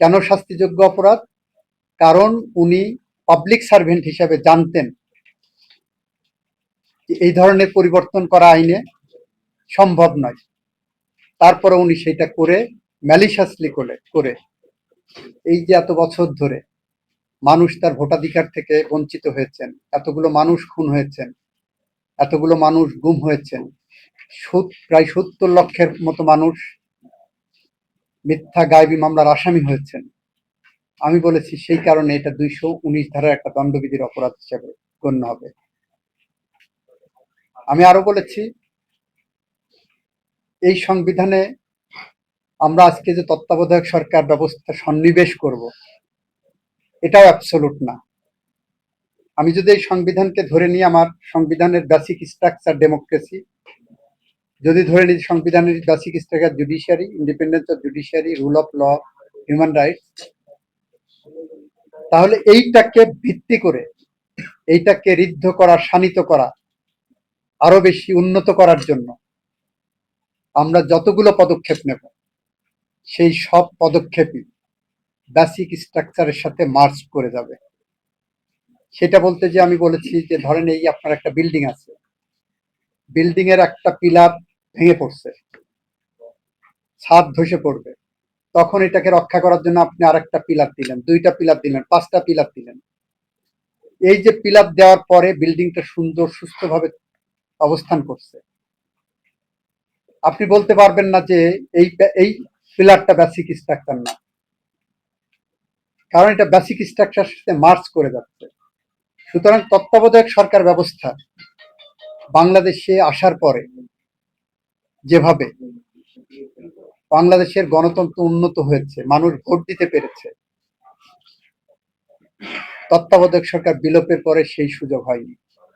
কেন শাস্তিযোগ্য অপরাধ? কারণ উনি পাবলিক সার্ভেন্ট হিসাবে জানতেন এই ধরনের পরিবর্তন করা আইনে সম্ভব নয়। তারপরে উনি সেটা করে ম্যালিশাসলি করে করে এই যে এত বছর ধরে মানুষ তার ভোটাধিকার থেকে বঞ্চিত হয়েছেন, এতগুলো মানুষ খুন হয়েছেন, এতগুলো মানুষ গুম হয়েছেন প্রায় সত্তর লক্ষের মতো মানুষ মিথ্যা গায়েবী মামলার আসামি হয়েছেন। আমি বলেছি সেই কারণে এটা দুইশো উনিশ ধারার একটা দণ্ডবিধির অপরাধ হিসেবে গণ্য হবে। আমি আরও বলেছি, এই সংবিধানে আমরা আজকে যে তত্ত্বাবধায়ক সরকার ব্যবস্থা সন্নিবেশ করব, এটাও অ্যাবসোলুট না। আমি যদি এই সংবিধানকে ধরে নিই, আমার সংবিধানের বেসিক স্ট্রাকচার ডেমোক্রেসি যদি ধরে নিই সংবিধানের basic structure judiciary independence of judiciary rule of law human rights তাহলে এইটাকে ভিত্তি করে, এইটাকে ঋদ্ধ করা, শানিত করা, আরও বেশি উন্নত করার জন্য আমরা যতগুলো পদক্ষেপ নেব, সেই সব পদক্ষেপই বেসিক স্ট্রাকচারের সাথে মার্চ করে যাবে। সেটা বলতে যে আমি বলেছি যে ধরেন এই আপনার একটা বিল্ডিং আছে। বিল্ডিং এর একটা পিলার ভেঙে পড়ছে। ছাদ ধসে পড়বে। তখন এটাকে রক্ষা করার জন্য আপনি আরেকটা পিলার দিলেন, দুইটা পিলার দিলেন, পাঁচটা পিলার দিলেন। এই যে পিলার দেওয়ার পরে বিল্ডিংটা সুন্দর, সুস্থভাবে অবস্থান করছে। আপনি বলতে পারবেন না যে এই এই পিলারটা বেসিক স্ট্রাকচার না। কারণ এটা বেসিক স্ট্রাকচার সাথে মার্চ করে যাচ্ছে। সুতরাং তত্ত্বাবধায়ক সরকার ব্যবস্থা বাংলাদেশে আসার পরে যেভাবে বাংলাদেশের গণতন্ত্র উন্নত হয়েছে, মানুষ ভোট দিতে পেরেছে, তত্ত্বাবধায়ক সরকার বিলোপের পরে সেই সুযোগ হয়নি।